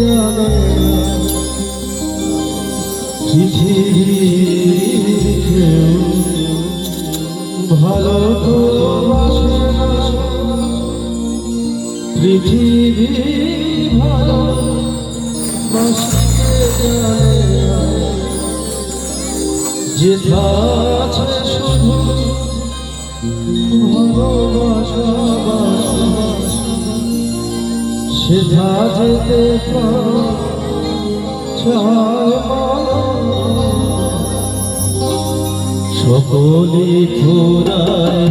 জানে ভালো তো বাসে পৃথিবী ভালো বাসতে জানে যে আছে শুধু ভালোবাসা। সেধা যেতে সকলি ফুরায়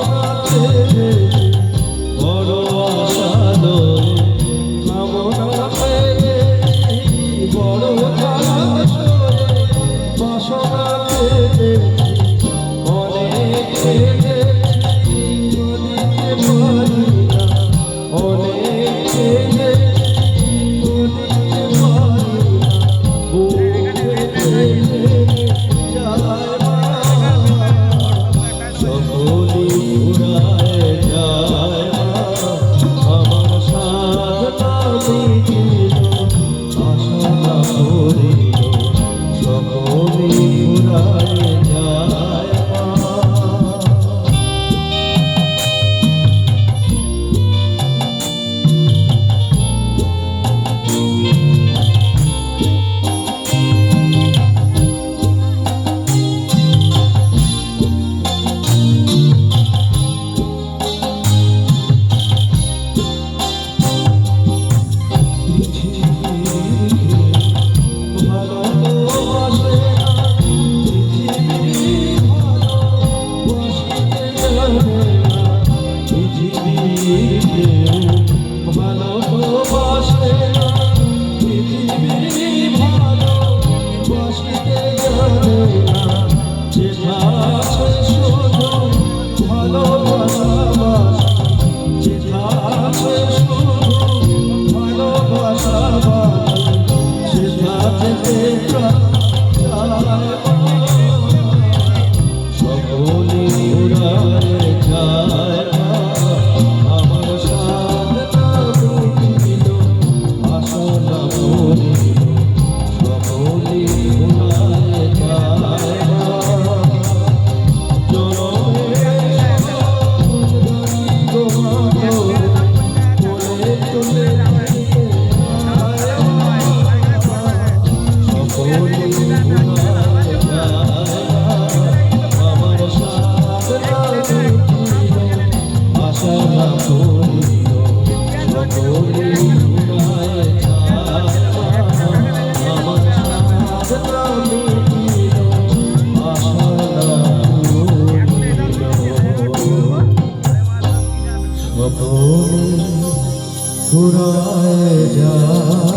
Oh. ভূমি ফুরায় যায়